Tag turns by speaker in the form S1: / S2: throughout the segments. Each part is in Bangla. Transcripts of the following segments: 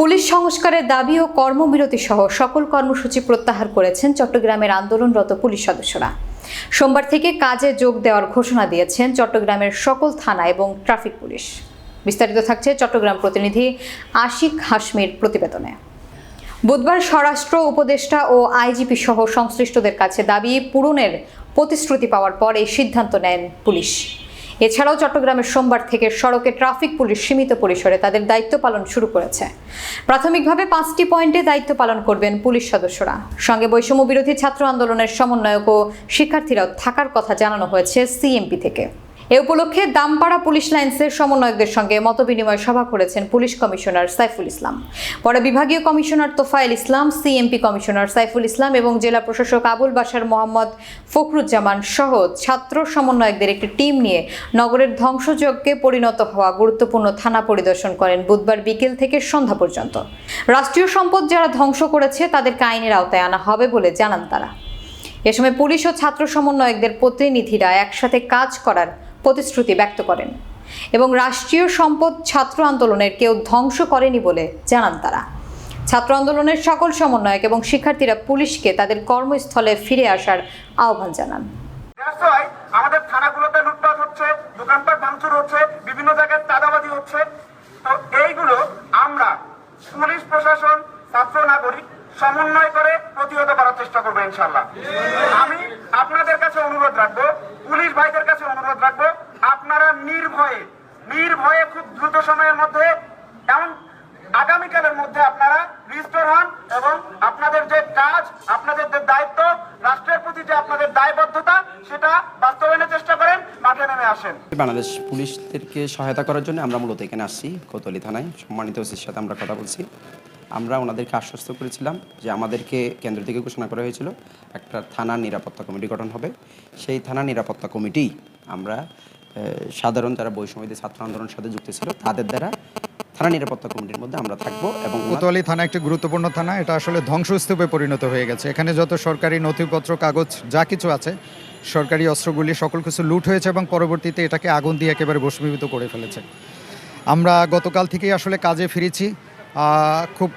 S1: পুলিশ সংস্কারের দাবি ও কর্মবিরতি সহ সকল কর্মসূচি প্রত্যাহার করেছেন চট্টগ্রামের আন্দোলনরত পুলিশ সদস্যরা। সোমবার থেকে কাজে যোগ দেওয়ার ঘোষণা দিয়েছেন চট্টগ্রামের সকল থানা এবং ট্রাফিক পুলিশ। বিস্তারিত থাকছে চট্টগ্রাম প্রতিনিধি আশিক হাসমির প্রতিবেদনে। বুধবার স্বরাষ্ট্র উপদেষ্টা ও আইজিপি সহ সংশ্লিষ্টদের কাছে দাবি, পূরণের প্রতিশ্রুতি পাওয়ার পর এই সিদ্ধান্ত নেন পুলিশ। এছাড়াও চট্টগ্রামের সোমবার থেকে সড়কে ট্রাফিক পুলিশ সীমিত পরিসরে তাদের দায়িত্ব পালন শুরু করেছে। প্রাথমিকভাবে পাঁচটি পয়েন্টে দায়িত্ব পালন করবেন পুলিশ সদস্যরা। সঙ্গে বৈষম্য বিরোধী ছাত্র আন্দোলনের সমন্বয়ক ও শিক্ষার্থীরাও থাকার কথা জানানো হয়েছে সিএমপি থেকে। এ উপলক্ষে দামপাড়া পুলিশ লাইন্সের সমন্বয়কদের সঙ্গে মতবিনিময় সভা করেছেন পুলিশ কমিশনার সাইফুল ইসলাম। পরে বিভাগীয় commissioner Tofail Islam, CMP commissioner Saiful Islam এবং জেলা প্রশাসক আবুল বাশার মোহাম্মদ ফখরুজ্জামান সহ ছাত্র সমন্বয়কদের একটি টিম নিয়ে নগরের ধ্বংসযজ্ঞে পরিণত হওয়া গুরুত্বপূর্ণ থানা পরিদর্শন করেন বুধবার বিকেল থেকে সন্ধ্যা পর্যন্ত। রাষ্ট্রীয় সম্পদ যারা ধ্বংস করেছে, তাদেরকে আইনের আওতায় আনা হবে বলে জানান তারা। এ সময় পুলিশ ও ছাত্র সমন্বয়কদের প্রতিনিধিরা একসাথে কাজ করার প্রতিশ্রুতি ব্যক্ত করেন এবং রাষ্ট্রীয় সম্পদ ছাত্র আন্দোলনের কেউ ধ্বংস করেনি বলে জানান তারা। ছাত্র আন্দোলনের সকল সমন্বয়ক এবং শিক্ষার্থীরা পুলিশকে তাদের কর্মস্থলে ফিরে আসার আহ্বান জানান।
S2: আমাদের থানাগুলোতে লুটপাট হচ্ছে, দোকানপাট ভাঙচুর হচ্ছে, বিভিন্ন জায়গায় চাঁদাবাজি হচ্ছে। তো এইগুলো আমরা পুলিশ প্রশাসন, ছাত্র নাগরিক সমন্বয় করে প্রতিহত করার চেষ্টা করব ইনশাল্লাহ আমি আপনাদের কাছে অনুরোধ রাখব পুলিশ ভাইদের কাছে অনুরোধ রাখব, আপনারা নির্ভয়ে নির্ভয়ে খুব দ্রুত সময়ের মধ্যে, এমন আগামীকালের মধ্যে আপনারা রিস্টোর হন এবং আপনাদের যে কাজ, আপনাদের যে দায়িত্ব, রাষ্ট্রের প্রতি যে আপনাদের দায়বদ্ধতা, সেটা বাস্তবায়নের চেষ্টা করেন, মাঠে নেমে আসেন।
S3: বাংলাদেশ পুলিশদেরকে সহায়তা করার জন্য আমরা মূলত এখানে আসছি, কোতোয়ালি থানায়। সম্মানিত ওসির সাথে আমরা কথা বলছি। আমরা ওনাদেরকে আশ্বস্ত করেছিলাম যে আমাদেরকে কেন্দ্র থেকে ঘোষণা করা হয়েছিল একটা থানা নিরাপত্তা কমিটি গঠন হবে। সেই থানা নিরাপত্তা কমিটি আমরা সাধারণ যারা বৈষম্যদের ছাত্র আন্দোলনের সাথে যুক্ত ছিল, তাদের দ্বারা থানা নিরাপত্তা কমিটির মধ্যে আমরা থাকব এবং
S4: কোতোয়ালি থানা একটি গুরুত্বপূর্ণ থানা, এটা আসলে ধ্বংসস্তূপে পরিণত হয়ে গেছে। এখানে যত সরকারি নথিপত্র, কাগজ, যা কিছু আছে, সরকারি অস্ত্রগুলি, সকল কিছু লুট হয়েছে এবং পরবর্তীতে এটাকে আগুন দিয়ে একেবারে ভস্মীভূত করে ফেলেছে। আমরা গতকাল থেকেই আসলে কাজে ফিরেছি। খুব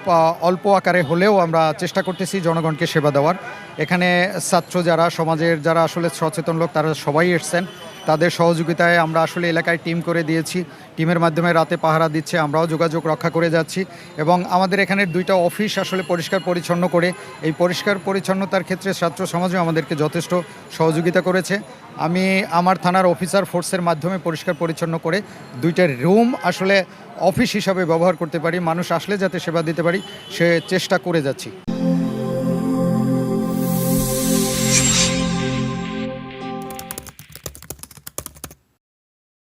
S4: অল্প আকারে হলেও আমরা চেষ্টা করতেছি জনগণকে সেবা দেওয়ার। এখানে ছাত্র যারা, সমাজের যারা আসলে সচেতন লোক, তারা সবাই এসছেন। তাদের সহযোগিতায় আমরা আসলে এলাকায় টিম করে দিয়েছি। টিমের মাধ্যমে রাতে পাহারা দিচ্ছে, আমরাও যোগাযোগ রক্ষা করে যাচ্ছি এবং আমাদের এখানের দুইটা অফিস আসলে পরিষ্কার পরিচ্ছন্ন করে, এই পরিষ্কার পরিচ্ছন্নতার ক্ষেত্রে ছাত্র সমাজও আমাদেরকে যথেষ্ট সহযোগিতা করেছে। আমি আমার থানার অফিসার ফোর্সের মাধ্যমে পরিষ্কার পরিচ্ছন্ন করে দুইটা রুম আসলে অফিস হিসাবে ব্যবহার করতে পারি, মানুষ আসলে যাতে সেবা দিতে পারি, সে চেষ্টা করে যাচ্ছি।